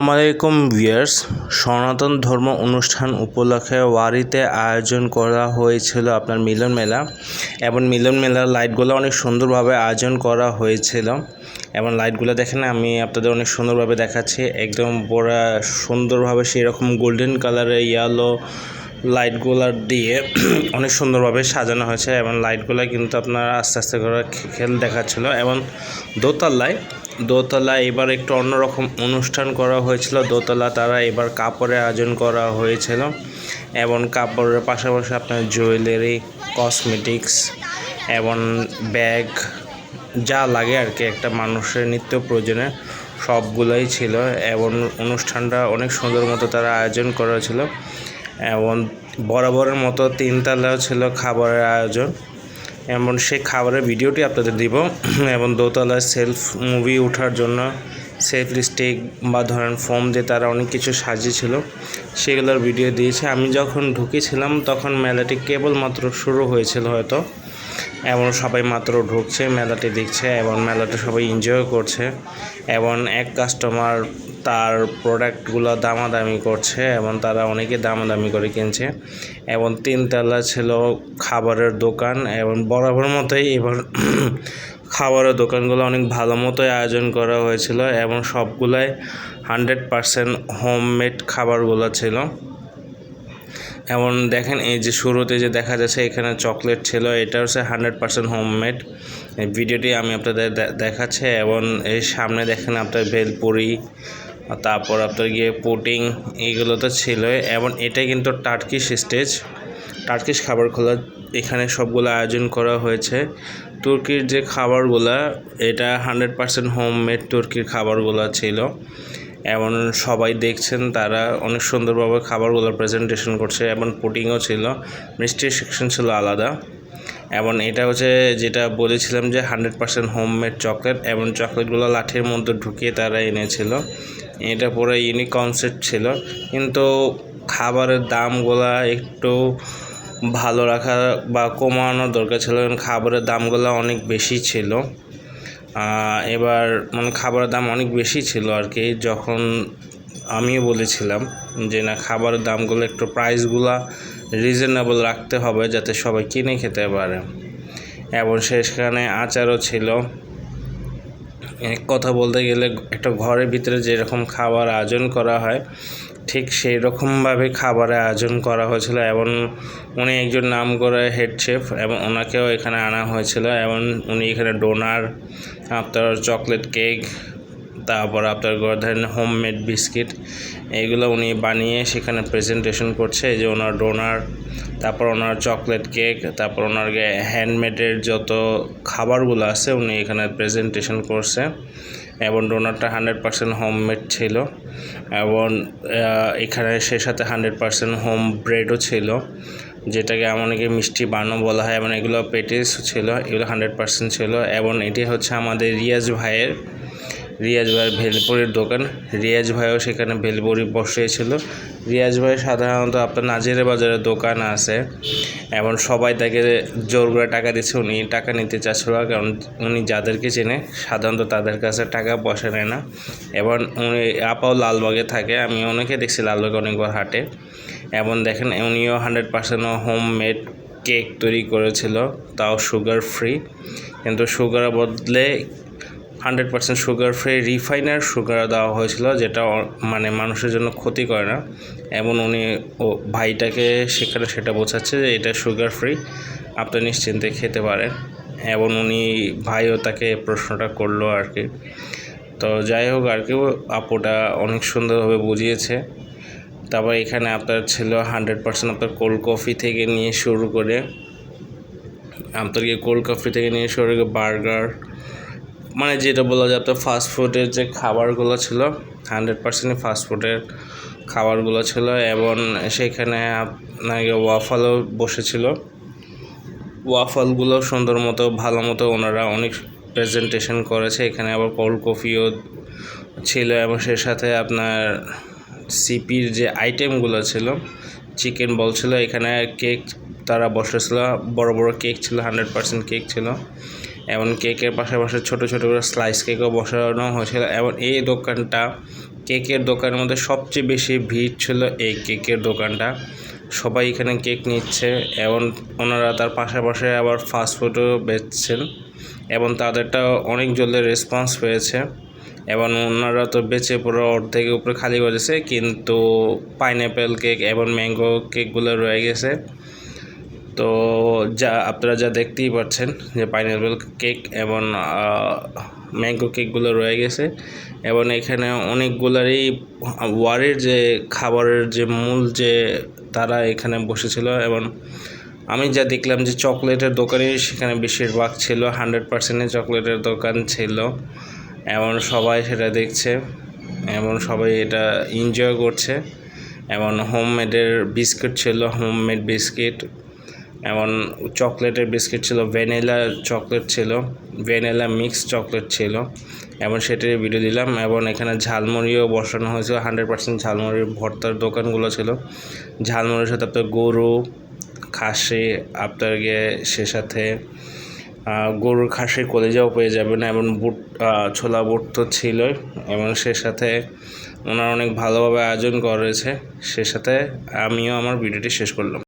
আসসালামাইকুম ভিয়ার্স সনাতন ধর্ম অনুষ্ঠান উপলক্ষে ওয়ারিতে আয়োজন করা হয়েছিল আপনার মিলন মেলা এবং মিলন মেলার লাইটগুলো অনেক সুন্দরভাবে আয়োজন করা হয়েছিল এবং লাইটগুলো দেখেন, আমি আপনাদের অনেক সুন্দরভাবে দেখাচ্ছি। একদম পুরা সুন্দরভাবে সেরকম গোল্ডেন কালারের ইয়েলো লাইটগুলার দিয়ে অনেক সুন্দরভাবে সাজানো হয়েছে এবং লাইটগুলো কিন্তু আপনার আস্তে আস্তে করে খেল দেখাচ্ছিল এবং দোতলায় দোতলা এবার একটু অন্যরকম অনুষ্ঠান করা হয়েছিল। দোতলা তারা এবার কাপড়ের আয়োজন করা হয়েছিল এবং কাপড়ের পাশাপাশি আপনার জুয়েলারি, কসমেটিক্স এবং ব্যাগ যা লাগে আর কি, একটা মানুষের নিত্য প্রয়োজনে সবগুলোই ছিল এবং অনুষ্ঠানটা অনেক সুন্দর মতো তারা আয়োজন করা ছিল এবং বরাবরের মতো তিনতলাও ছিল খাবারের আয়োজন। এমন সেই খাবারের ভিডিওটি আপনাদের দিব। এবং দোতলায় সেলফ মুভি ওঠার জন্য সেলফ স্টিক বা ধরেন ফোম দিয়ে তারা অনেক কিছু সাজিয়েছিল, সেগুলোর ভিডিও দিয়েছে। আমি যখন ঢুকেছিলাম, তখন মেলাটি কেবলমাত্র শুরু হয়েছিল হয়তো। এবং সবাই মাত্র ঢুকছে, মেলাটি দেখছে এবং মেলাটা সবাই এনজয় করছে এবং এক কাস্টমার তার প্রোডাক্টগুলো দামাদামি করছে এবং তারা অনেকে দামাদামি করে কিনছে এবং তিনতলা ছিল খাবারের দোকান এবং বরাবর মতোই এবার খাবারের দোকানগুলো অনেক ভালো মতোই আয়োজন করা হয়েছিল এবং সবগুলাই হান্ড্রেড পারসেন্ট হোমমেড খাবারগুলো ছিল। এবং দেখেন, এই যে শুরুতে যে দেখা যাচ্ছে এখানে চকলেট ছিল, এটা হচ্ছে হান্ড্রেড পার্সেন্ট হোমমেড এই ভিডিওটি আমি আপনাদের দেখাচ্ছি এবং এর সামনে দেখেন আপনার ভেলপুরি তারপর আপনার গিয়ে পুটিং এইগুলো তো ছিলই। এবং এটা কিন্তু টার্কিশ স্টেজ টার্কিশ খাবার খোলা। এখানে সবগুলো আয়োজন করা হয়েছে। তুর্কির যে খাবারগুলা, এটা হান্ড্রেড পার্সেন্ট হোমমেড তুর্কির খাবারগুলো ছিল। এবং সবাই দেখছেন, তারা অনেক সুন্দরভাবে খাবারগুলো প্রেজেন্টেশন করছে। এবং পুটিংও ছিল মিষ্টির সেকশন ছিল আলাদা। এবং এটা হচ্ছে যেটা বলেছিলাম যে হান্ড্রেড পার্সেন্ট হোমমেড চকলেট এবং চকলেটগুলো লাঠির মধ্যে ঢুকিয়ে তারা এনেছিল। এটা পুরো ইউনিক কনসেপ্ট ছিল, কিন্তু খাবারের দামগুলা একটু ভালো রাখা বা কমানো দরকার ছিল, কারণ খাবারের দামগুলো অনেক বেশি ছিল। এবার মানে খাবারের দাম অনেক বেশি ছিল আর কি, যখন আমিও বলেছিলাম যে না, খাবারের দামগুলো একটু প্রাইসগুলো রিজনেবল রাখতে হবে যাতে সবাই কিনে খেতে পারে। এবং সেখানে আচারও ছিল। এক কথা বলতে গেলে একটা ঘরের ভিতরে যেরকম খাবার আয়োজন করা হয় ঠিক সেই রকমভাবে খাবারের আয়োজন করা হয়েছিল এবং উনি একজন নাম করে হেড শেফ এবং ওনাকেও এখানে আনা হয়েছিল এবং উনি এখানে ডোনার আপনার চকলেট কেক তারপর আপনার ধরেন হোমমেড বিস্কিট এইগুলো উনি বানিয়ে সেখানে প্রেজেন্টেশন করছে যে ওনার ডোনার তারপর ওনার চকলেট কেক তারপর ওনার হ্যান্ডমেডের যত খাবারগুলো আছে উনি এখানে প্রেজেন্টেশন করছে। এবং ডোনারটা হান্ড্রেড পার্সেন্ট হোমমেড ছিল। এবং এখানে সে সাথে হান্ড্রেড পার্সেন্ট হোম ব্রেডও ছিল। যেটাকে অনেকে মিষ্টি বানো বলা হয়, এবং এগুলো পেটিস ছিল, এগুলো হান্ড্রেড পার্সেন্ট ছিল। এবং এটি হচ্ছে আমাদের রিয়াজ ভাইয়ের রিয়াজ ভাইয়ের ভেলপুরির দোকান। রিয়াজ ভাইও সেখানে ভেলপুরি বসিয়েছিল। রিয়াজ ভাই সাধারণত আপনার নাজিরে বাজারে দোকান আছে। এবং সবাই তাকে জোর করে টাকা দিচ্ছে, উনি টাকা নিতে চাচ্ছিল কারণ উনি যাদেরকে চেনে, সাধারণত তাদের কাছে টাকা পয়সা নেয় না। এবং উনি, আপাও লালবাগে থাকে। আমি অনেকে দেখছি লালবাগে অনেকবার হাটে। এবং দেখেন, উনিও hundred percent homemade cake তৈরি করেছিল। তাও সুগার ফ্রি কিন্তু সুগারের বদলে hundred percent sugar free refiner sugar দেওয়া হয়েছিল, যেটা মানে মানুষের জন্য ক্ষতি করে না। এবং উনি ও ভাইটাকে সেখানে সেটা বোঝাচ্ছে যে এটা সুগার ফ্রি আপনি নিশ্চিন্তে খেতে পারেন। এবং উনি ভাইও তাকে প্রশ্নটা করল আর কি। তো যাই হোক আর কি, আপুটা অনেক সুন্দরভাবে বুঝিয়েছে। তারপর এখানে আপনার ছিল হান্ড্রেড পার্সেন্ট আপনার কোল্ড কফি থেকে নিয়ে শুরু করে আপনার কোল্ড কফি থেকে নিয়ে শুরু করে বার্গার মানে যেটা বলা যায় আপনার ফাস্টফুডের যে খাবারগুলো ছিল হান্ড্রেড পার্সেন্টই ফাস্টফুডের খাবারগুলো ছিল এবং সেখানে আপনাকে ওয়াফালও বসেছিল। ওয়াফলগুলো সুন্দর মতো, ভালো মতো ওনারা অনেক প্রেজেন্টেশন করেছে। এখানে আবার কোল্ড কফিও ছিল এবং সে সাথে আপনার সিপির যে আইটেমগুলো ছিল চিকেন বল ছিল, এখানে কেক তারা বসেছিল। বড় বড় কেক ছিল হান্ড্রেড পার্সেন্ট কেক ছিল। এবং কেকের পাশাপাশি ছোট ছোট করে স্লাইস কেকও বসানো হয়েছিল এবং এই দোকানটা কেকের দোকানের মধ্যে সবচেয়ে বেশি ভিড় ছিল এই কেকের দোকানটা। সবাই এখানে কেক নিচ্ছে এবং ওনারা তার পাশাপাশি আবার ফাস্টফুডও বেচছেন এবং তাদেরটা অনেক জলদি রেসপন্স পেয়েছে এবং ওনারা তো বেচে পুরো অর্ধেকের উপরে খালি করেছে, কিন্তু পাইনঅ্যাপেল কেক এবং ম্যাঙ্গো কেকগুলো রয়ে গেছে। তো যা, আপনারা যা দেখতেই পাচ্ছেন যে পাইনঅ্যাপেল কেক এবং ম্যাঙ্গো কেকগুলো রয়ে গেছে এবং এখানে অনেকগুলারই ওয়ারের যে খাবারের যে মূল যে তারা এখানে বসেছিল এবং আমি যা দেখলাম যে চকলেটের দোকানে সেখানে বেশিরভাগ ছিল হান্ড্রেড পার্সেন্টই চকলেটের দোকান ছিল এবং সবাই সেটা দেখছে এবং সবাই এটা এনজয় করছে এবং হোমমেডের বিস্কিট ছিল হোমমেড বিস্কিট এবং চকলেটের বিস্কিট ছিল, ভ্যানিলা চকলেট ছিল, ভ্যানিলা মিক্স চকলেট ছিল। এবং সেটির ভিডিও দিলাম এবং এখানে ঝালমুড়িও বসানো হয়েছিল, হান্ড্রেড পার্সেন্ট ঝালমুড়ির ভর্তার দোকানগুলো ছিল। ঝালমুড়ির সাথে আপনার গরু, খাসি, আপনার গিয়ে সে সাথে গরুর খাসির কলেজাও পেয়ে যাবেন এবং বুট ছোলা বুট তো ছিলই এবং সে সাথে ওনারা অনেক ভালোভাবে আয়োজন করেছে। সে সাথে আমিও আমার ভিডিওটি শেষ করলাম।